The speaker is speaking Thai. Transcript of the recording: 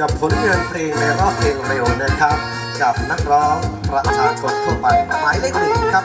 กับผลงานเพลงในรอบเพลงเร็วนะครับ กับนักร้องประชาชนทั่วไปหมายเลขหนึ่งครับ